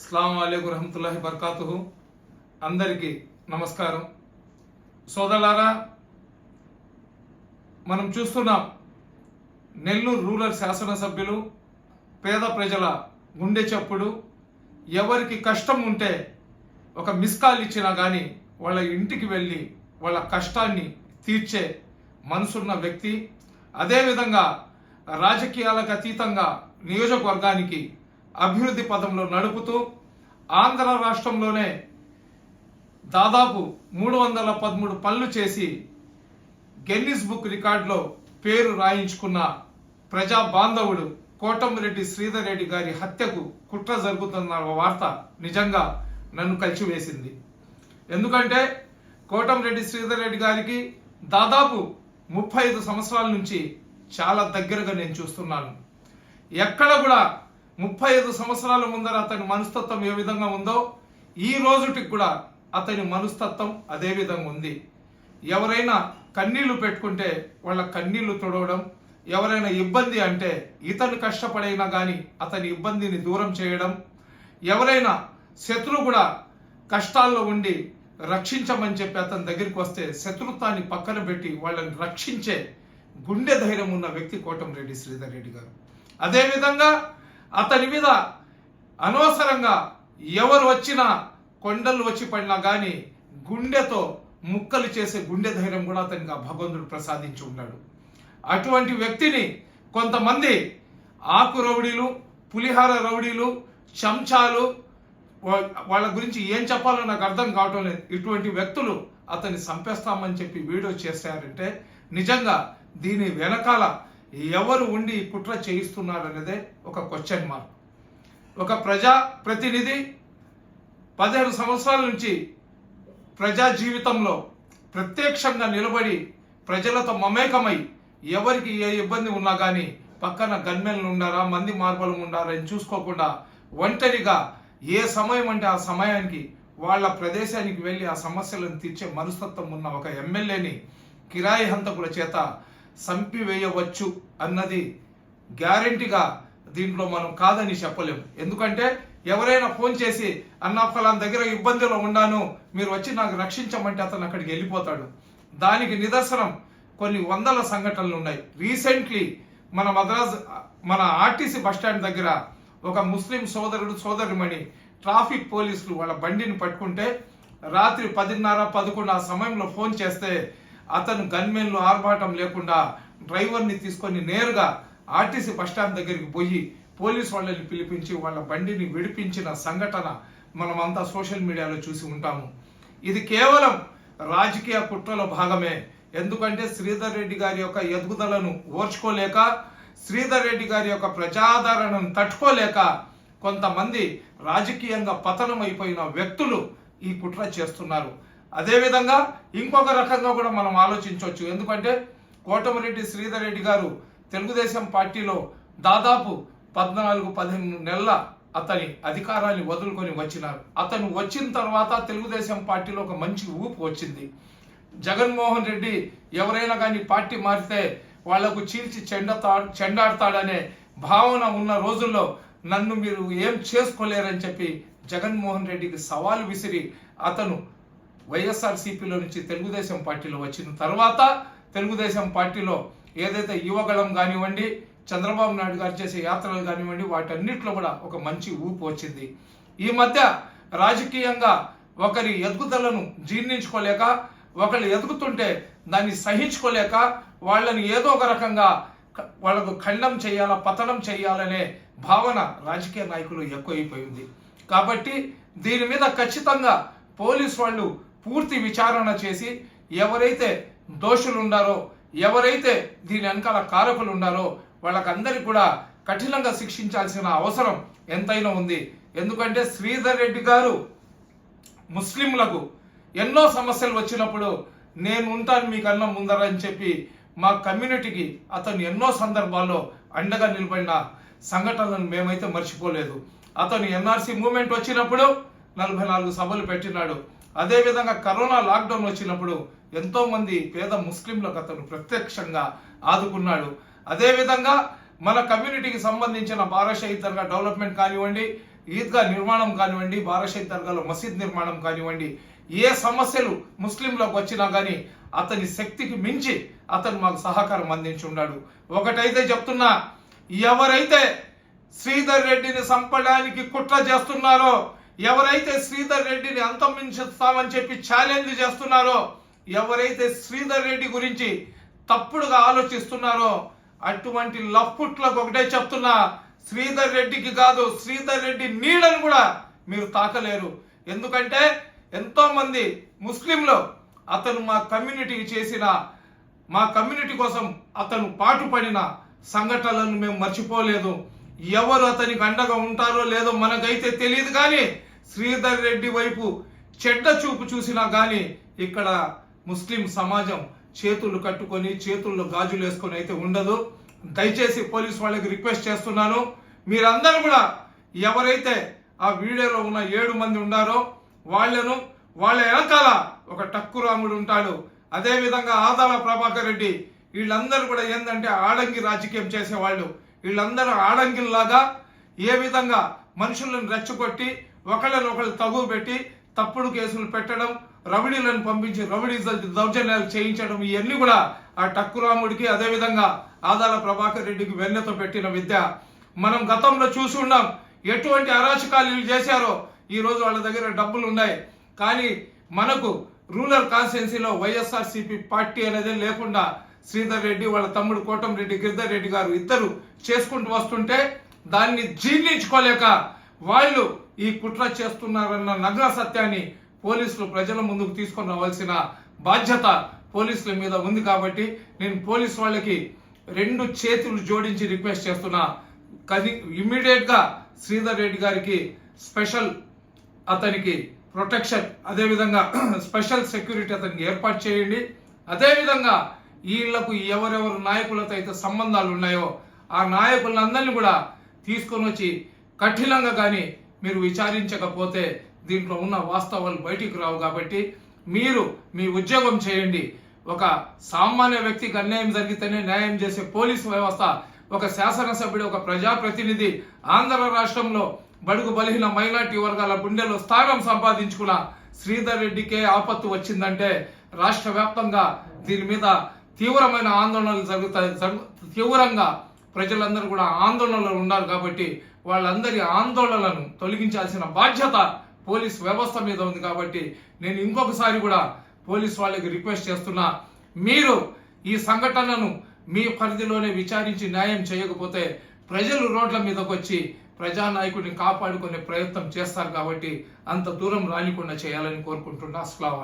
అస్సలం అయికు రహమతుల్లాహి బర్కాతుహు. అందరికీ నమస్కారం. సోదరులారా మనం చూస్తున్నాం నెల్లూరు రూరల్ శాసనసభ్యులు పేద ప్రజల గుండె చప్పుడు ఎవరికి కష్టం ఉంటే ఒక మిస్ కాల్ ఇచ్చినా కానీ వాళ్ళ ఇంటికి వెళ్ళి వాళ్ళ కష్టాన్ని తీర్చే మనసున్న వ్యక్తి. అదేవిధంగా రాజకీయాలకు అతీతంగా నియోజకవర్గానికి అభివృద్ధి పదంలో నడుపుతూ ఆంధ్ర రాష్ట్రంలోనే దాదాపు మూడు వందల పదమూడు పనులు చేసి గెన్నిస్ బుక్ రికార్డులో పేరు రాయించుకున్న ప్రజా బాంధవుడు కోటంరెడ్డి శ్రీధర్ రెడ్డి గారి హత్యకు కుట్ర జరుగుతున్న వార్త నిజంగా నన్ను కలిచివేసింది. ఎందుకంటే కోటంరెడ్డి శ్రీధర్ రెడ్డి గారికి దాదాపు ముప్పై ఐదు సంవత్సరాల నుంచి చాలా దగ్గరగా నేను చూస్తున్నాను. ఎక్కడ కూడా ముప్పై ఐదు సంవత్సరాల ముందర అతని మనస్తత్వం ఏ విధంగా ఉందో ఈ రోజుటికి కూడా అతని మనస్తత్వం అదే విధంగా ఉంది. ఎవరైనా కన్నీళ్ళు పెట్టుకుంటే వాళ్ళ కన్నీళ్ళు తుడవడం ఎవరైనా ఇబ్బంది అంటే ఇతను కష్టపడైనా కానీ అతని ఇబ్బందిని దూరం చేయడం ఎవరైనా శత్రువు కూడా కష్టాల్లో ఉండి రక్షించమని చెప్పి అతని దగ్గరికి వస్తే శత్రుత్వాన్ని పక్కన పెట్టి వాళ్ళని రక్షించే గుండె ధైర్యం ఉన్న వ్యక్తి కోటం రెడ్డి శ్రీధర్ రెడ్డి గారు. అదేవిధంగా అతని మీద అనవసరంగా ఎవరు వచ్చినా కొండలు వచ్చి పడినా కానీ గుండెతో ముక్కలు చేసే గుండె ధైర్యం కూడా అతనికి భగవంతుడు ప్రసాదించి ఉన్నాడు. అటువంటి వ్యక్తిని కొంతమంది ఆకు రౌడీలు పులిహార రౌడీలు చెంచాలు వాళ్ళ గురించి ఏం చెప్పాలో నాకు అర్థం కావటం లేదు. ఇటువంటి వ్యక్తులు అతన్ని చంపేస్తామని చెప్పి వీడియో చేశారంటే నిజంగా దీని వెనకాల ఎవరు ఉండి కుట్ర కుట్ర చేయిస్తున్నారనేదే ఒక క్వశ్చన్ మార్క్ ఒక ప్రజా ప్రతినిధి పదిహేను సంవత్సరాల నుంచి ప్రజా జీవితంలో ప్రత్యక్షంగా నిలబడి ప్రజలతో మమేకమై ఎవరికి ఏ ఇబ్బంది ఉన్నా కానీ పక్కన గన్మెన్లు ఉండారా మంది మార్బలు ఉండారా అని చూసుకోకుండా ఒంటరిగా ఏ సమయం అంటే ఆ సమయానికి వాళ్ళ ప్రదేశానికి వెళ్ళి ఆ సమస్యలను తీర్చే మనస్తత్వం ఉన్న ఒక ఎమ్మెల్యేని కిరాయి హంతకుల చేత సంపివేయవచ్చు అన్నది గ్యారెంటీగా దీంట్లో మనం కాదని చెప్పలేం ఎందుకంటే ఎవరైనా ఫోన్ చేసి అన్న ఫలాన్ దగ్గర ఇబ్బందిలో ఉన్నాను మీరు వచ్చి నాకు రక్షించమంటే అతను అక్కడికి వెళ్ళిపోతాడు. దానికి నిదర్శనం కొన్ని వందల సంఘటనలు ఉన్నాయి. రీసెంట్లీ మన మద్రాస్ మన ఆర్టీసీ బస్టాండ్ దగ్గర ఒక ముస్లిం సోదరుడు సోదరుమణి ట్రాఫిక్ పోలీసులు వాళ్ళ బండిని పట్టుకుంటే రాత్రి పదిన్నర పదకొండు ఆ సమయంలో ఫోన్ చేస్తే అతను గన్మెన్లు ఆర్భాటం లేకుండా డ్రైవర్ని తీసుకొని నేరుగా ఆర్టీసీ బస్టాండ్ దగ్గరికి పోయి పోలీస్ వాళ్ళని పిలిపించి వాళ్ళ బండిని విడిపించిన సంఘటన మనమంతా సోషల్ మీడియాలో చూసి ఉంటాము. ఇది కేవలం రాజకీయ కుట్రలో భాగమే. ఎందుకంటే శ్రీధర్ రెడ్డి గారి యొక్క ఎదుగుదలను ఓర్చుకోలేక శ్రీధర్ రెడ్డి గారి యొక్క ప్రజాదరణను తట్టుకోలేక కొంతమంది రాజకీయంగా పతనం అయిపోయిన వ్యక్తులు ఈ కుట్ర చేస్తున్నారు. అదేవిధంగా ఇంకొక రకంగా కూడా మనం ఆలోచించవచ్చు. ఎందుకంటే కోటమిరెడ్డి శ్రీధర్ రెడ్డి గారు తెలుగుదేశం పార్టీలో దాదాపు పద్నాలుగు పదిహేను నెలల అతని అధికారాన్ని వదులుకొని వచ్చినారు. అతను వచ్చిన తర్వాత తెలుగుదేశం పార్టీలో ఒక మంచి ఊపు వచ్చింది. జగన్మోహన్ రెడ్డి ఎవరైనా కానీ పార్టీ మారితే వాళ్ళకు చీల్చి చెండ చెండాడతాడనే భావన ఉన్న రోజుల్లో నన్ను మీరు ఏం చేసుకోలేరని చెప్పి జగన్మోహన్ రెడ్డికి సవాలు విసిరి అతను వైఎస్ఆర్సీపీలో నుంచి తెలుగుదేశం పార్టీలో వచ్చిన తర్వాత తెలుగుదేశం పార్టీలో ఏదైతే యువగళం కానివ్వండి చంద్రబాబు నాయుడు గారు చేసే యాత్రలు కానివ్వండి వాటన్నిటిలో కూడా ఒక మంచి ఊపు వచ్చింది. ఈ మధ్య రాజకీయంగా ఒకరి ఎదుగుదలను జీర్ణించుకోలేక ఒకళ్ళు ఎదుగుతుంటే దాన్ని సహించుకోలేక వాళ్ళని ఏదో ఒక రకంగా వాళ్ళకు ఖండం చేయాలా పతనం చేయాలనే భావన రాజకీయ నాయకులు ఎక్కువైపోయింది. కాబట్టి దీని మీద ఖచ్చితంగా పోలీస్ వాళ్ళు పూర్తి విచారణ చేసి ఎవరైతే దోషులు ఎవరైతే దీని వెనకాల కారకులు ఉన్నారో వాళ్ళకందరికీ కూడా కఠినంగా శిక్షించాల్సిన అవసరం ఎంతైనా ఉంది. ఎందుకంటే శ్రీధర్ రెడ్డి గారు ముస్లింలకు ఎన్నో సమస్యలు వచ్చినప్పుడు నేను ఉంటాను మీకన్నా ముందర అని చెప్పి మా కమ్యూనిటీకి అతను ఎన్నో సందర్భాల్లో అండగా నిలబడిన సంఘటనలను మేమైతే మర్చిపోలేదు. అతను ఎన్ఆర్సీ మూమెంట్ వచ్చినప్పుడు నలభై నాలుగు సభలు పెట్టినాడు. అదేవిధంగా కరోనా లాక్డౌన్ వచ్చినప్పుడు ఎంతో మంది పేద ముస్లింలకు అతను ప్రత్యక్షంగా ఆదుకున్నాడు. అదేవిధంగా మన కమ్యూనిటీకి సంబంధించిన బారా దర్గా డెవలప్మెంట్ కానివ్వండి ఈద్గా నిర్మాణం కానివ్వండి బారాషేద్ దర్గాలో మసీద్ నిర్మాణం కానివ్వండి ఏ సమస్యలు ముస్లింలకు వచ్చినా కానీ అతని శక్తికి మించి అతను మాకు సహకారం అందించి ఉన్నాడు ఒకటైతే చెప్తున్నా ఎవరైతే శ్రీధర్ రెడ్డిని చంపడానికి కుట్ర చేస్తున్నారో ఎవరైతే శ్రీధర్ రెడ్డిని అంతమించుతామని చెప్పి ఛాలెంజ్ చేస్తున్నారో ఎవరైతే శ్రీధర్ రెడ్డి గురించి తప్పుడుగా ఆలోచిస్తున్నారో అటువంటి లప్పుట్లకు ఒకటే చెప్తున్నా శ్రీధర్ రెడ్డికి కాదు శ్రీధర్ రెడ్డి నీడను కూడా మీరు తాకలేరు. ఎందుకంటే ఎంతోమంది ముస్లింలు అతను మా కమ్యూనిటీకి చేసిన మా కమ్యూనిటీ కోసం అతను పాటుపడిన సంఘటనలను మేము మర్చిపోలేదు. ఎవరు అతనికి అండగా ఉంటారో లేదో మనకైతే తెలియదు కానీ శ్రీధర్ రెడ్డి వైపు చెడ్డ చూపు చూసినా కానీ ఇక్కడ ముస్లిం సమాజం చేతులు కట్టుకొని చేతుల్లో గాజులు వేసుకొని అయితే ఉండదు. దయచేసి పోలీస్ వాళ్ళకి రిక్వెస్ట్ చేస్తున్నాను. మీరందరూ కూడా ఎవరైతే ఆ వీడియోలో ఉన్న ఏడు మంది ఉన్నారో వాళ్ళను వాళ్ళ వెనకాల ఒక టక్కు రాముడు ఉంటాడు అదేవిధంగా ఆదాల ప్రభాకర్ రెడ్డి వీళ్ళందరూ కూడా ఏంటంటే ఆడంగి రాజకీయం చేసేవాళ్ళు. వీళ్ళందరూ ఆడంగిల్లాగా ఏ విధంగా మనుషులను రెచ్చగొట్టి ఒకళ్ళని ఒకళ్ళు తగువ పెట్టి తప్పుడు కేసులు పెట్టడం రవిడీలను పంపించి రవిడీ దౌర్జన్యాలు చేయించడం ఇవన్నీ కూడా ఆ టక్కురాముడికి అదే విధంగా ఆదాల ప్రభాకర్ రెడ్డికి వెన్నెతో పెట్టిన విద్య. మనం గతంలో చూసి ఉన్నాం ఎటువంటి అరాచకాలు వీళ్ళు చేశారో ఈ రోజు వాళ్ళ దగ్గర డబ్బులు ఉన్నాయి. కానీ మనకు రూరల్ కాన్స్టిట్యున్సీలో వైఎస్ఆర్సీపీ పార్టీ అనేది లేకుండా శ్రీధర్ రెడ్డి వాళ్ళ తమ్ముడు కోటంరెడ్డి గిరిధర్ రెడ్డి గారు ఇద్దరు చేసుకుంటూ వస్తుంటే దాన్ని జీర్ణించుకోలేక వాళ్ళు ఈ కుట్ర చేస్తున్నారన్న నగ్న సత్యాన్ని పోలీసులు ప్రజల ముందుకు తీసుకొని రావాల్సిన బాధ్యత పోలీసుల మీద ఉంది కాబట్టి నేను పోలీస్ వాళ్ళకి రెండు చేతులు జోడించి రిక్వెస్ట్ చేస్తున్నా. కానీ ఇమ్మీడియట్గా శ్రీధర్ రెడ్డి గారికి స్పెషల్ అతనికి ప్రొటెక్షన్ అదేవిధంగా స్పెషల్ సెక్యూరిటీ అతనికి ఏర్పాటు చేయండి. అదేవిధంగా వీళ్ళకు ఎవరెవరు నాయకులతో అయితే సంబంధాలు ఉన్నాయో ఆ నాయకులందరినీ కూడా తీసుకొని వచ్చి కఠినంగా కానీ మీరు విచారించకపోతే దీంట్లో ఉన్న వాస్తవాలు బయటికి రావు కాబట్టి మీరు మీ ఉద్యోగం చేయండి. ఒక సామాన్య వ్యక్తికి అన్యాయం జరిగితేనే న్యాయం చేసే పోలీసు వ్యవస్థ ఒక శాసనసభ్యుడు ఒక ప్రజాప్రతినిధి ఆంధ్ర రాష్ట్రంలో బడుగు బలహీన మైనార్టీ వర్గాల గుండెలో స్థానం సంపాదించుకున్న శ్రీధర్ రెడ్డికే ఆపత్తు వచ్చిందంటే రాష్ట్ర వ్యాప్తంగా దీని మీద తీవ్రమైన ఆందోళనలు జరుగుతాయి తీవ్రంగా ప్రజలందరూ కూడా ఆందోళనలో ఉన్నారు కాబట్టి వాళ్ళందరి ఆందోళనలను తొలగించాల్సిన బాధ్యత పోలీస్ వ్యవస్థ మీద ఉంది కాబట్టి నేను ఇంకొకసారి కూడా పోలీస్ వాళ్ళకి రిక్వెస్ట్ చేస్తున్నా మీరు ఈ సంఘటనను మీ పరిధిలోనే విచారించి న్యాయం చేయకపోతే ప్రజలు రోడ్ల మీదకి వచ్చి ప్రజానాయకుడిని కాపాడుకునే ప్రయత్నం చేస్తారు కాబట్టి అంత దూరం రానికుండా చేయాలని కోరుకుంటున్నా. అస్సలం